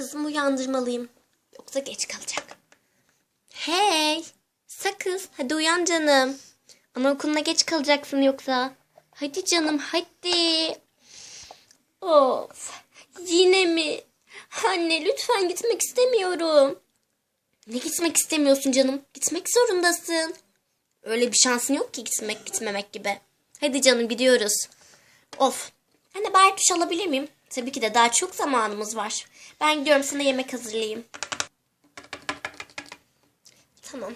Kızımı uyandırmalıyım. Yoksa geç kalacak. Hey! Sakız hadi uyan canım. Anaokuluna geç kalacaksın yoksa. Hadi canım hadi. Of. Yine mi? Anne lütfen gitmek istemiyorum. Ne gitmek istemiyorsun canım? Gitmek zorundasın. Öyle bir şansın yok ki gitmek gitmemek gibi. Hadi canım gidiyoruz. Of. Anne bari duş alabilir miyim? Tabii ki de daha çok zamanımız var. Ben gidiyorum sana yemek hazırlayayım. Tamam.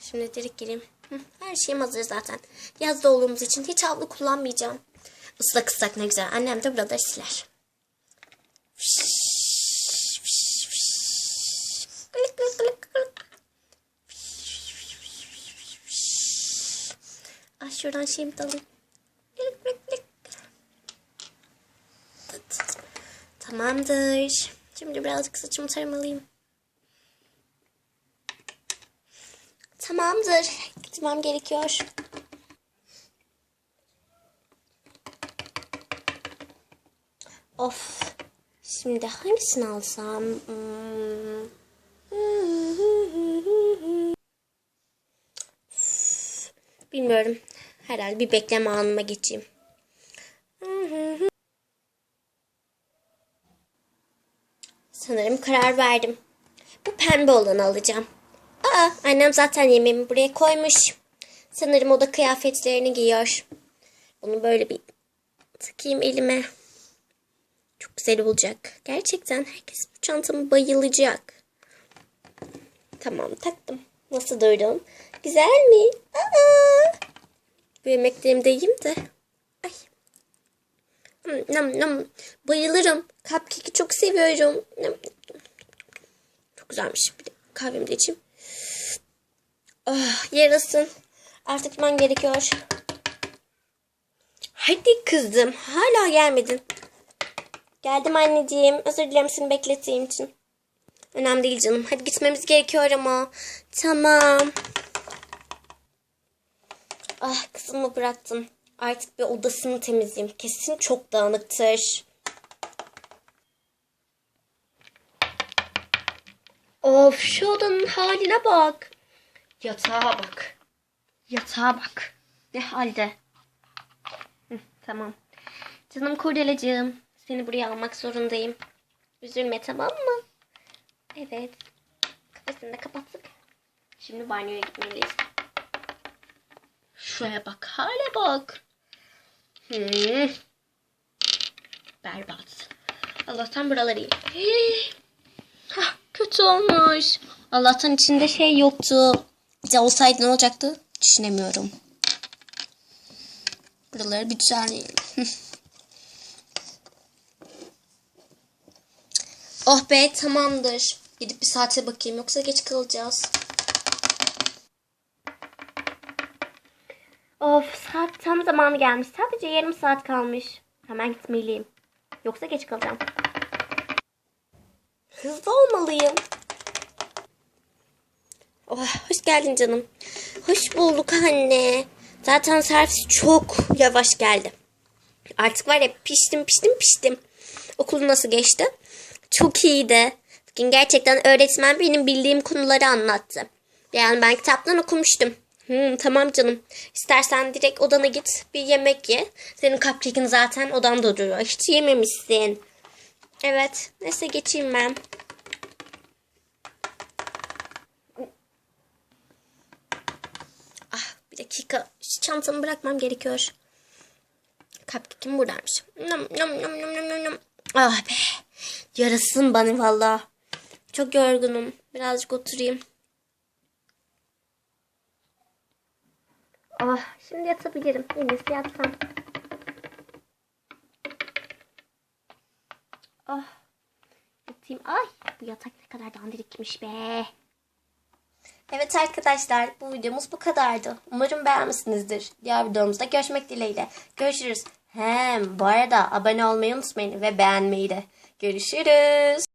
Şimdi direkt gireyim. Her şeyim hazır zaten. Yazda olduğumuz için hiç havlu kullanmayacağım. Islak ıslak ne güzel. Annem de buraları siler. Ay şuradan şeyimi de alayım. Tamamdır. Şimdi birazcık saçımı taramalıyım. Tamamdır. Gitmem gerekiyor. Of. Şimdi hangisini alsam? Hmm. Bilmiyorum. Herhalde bir bekleme anıma geçeyim. Sanırım karar verdim. Bu pembe olanı alacağım. Aa, annem zaten yemeğimi buraya koymuş. Sanırım o da kıyafetlerini giyiyor. Bunu böyle bir takayım elime. Çok güzel olacak. Gerçekten herkes bu çantama bayılacak. Tamam taktım. Nasıl duydum? Güzel mi? Aa! Bu yemeklerimi de yiyeyim de. Ay. Nam, nam. Bayılırım. Cupcake'i çok seviyorum. Nam. Çok güzelmiş. Bir de kahvemi de içeyim. Ah, yarasın. Artık gitmem gerekiyor. Hadi kızım. Hala gelmedin. Geldim anneciğim. Özür dilerim seni beklettiğim için. Önemli değil canım. Hadi gitmemiz gerekiyor ama. Tamam. Ah kızımı bıraktım. Artık bir odasını temizleyeyim. Kesin çok dağınıktır. Of şu odanın haline bak. Yatağa bak. Yatağa bak. Ne halde? Hı, tamam. Canım kurdelacığım. Seni buraya almak zorundayım. Üzülme tamam mı? Evet. Kafasını da kapattık. Şimdi banyoya gitmeliyiz. Şuraya bak. Hale bak. Hmm. Berbat. Allah'tan buraları iyi. Hah, kötü olmuş. Allah'tan içinde şey yoktu. Bir de olsaydı ne olacaktı? Düşünemiyorum. Buraları bir düzenleyelim. oh be tamamdır. Gidip bir saate bakayım yoksa geç kalacağız. Of saat tam zamanı gelmiş. Sadece yarım saat kalmış. Hemen gitmeliyim. Yoksa geç kalacağım. Hızlı olmalıyım. Oh, hoş geldin canım. Hoş bulduk anne. Zaten servis çok yavaş geldi. Artık var ya piştim piştim piştim. Okul nasıl geçti? Çok iyiydi. Bugün gerçekten öğretmen benim bildiğim konuları anlattı. Yani ben kitaptan okumuştum. Hmm, tamam canım. İstersen direkt odana git bir yemek ye. Senin cupcake'in zaten odanda duruyor. Hiç yememişsin. Evet. Neyse geçeyim ben. Ah bir dakika. Şu çantamı bırakmam gerekiyor. Cupcake'im buradaymış. Nom nom nom nom nom nom. Ah be. Yarasın bana valla. Çok yorgunum. Birazcık oturayım. Ah şimdi yatabilirim. En iyisi yatsam. Ah. Yatayım. Ay bu yatak ne kadar dandirikmiş be. Evet arkadaşlar bu videomuz bu kadardı. Umarım beğenmişsinizdir. Diğer videomuzda görüşmek dileğiyle. Görüşürüz. Hem bu arada abone olmayı unutmayın ve beğenmeyi de. Görüşürüz.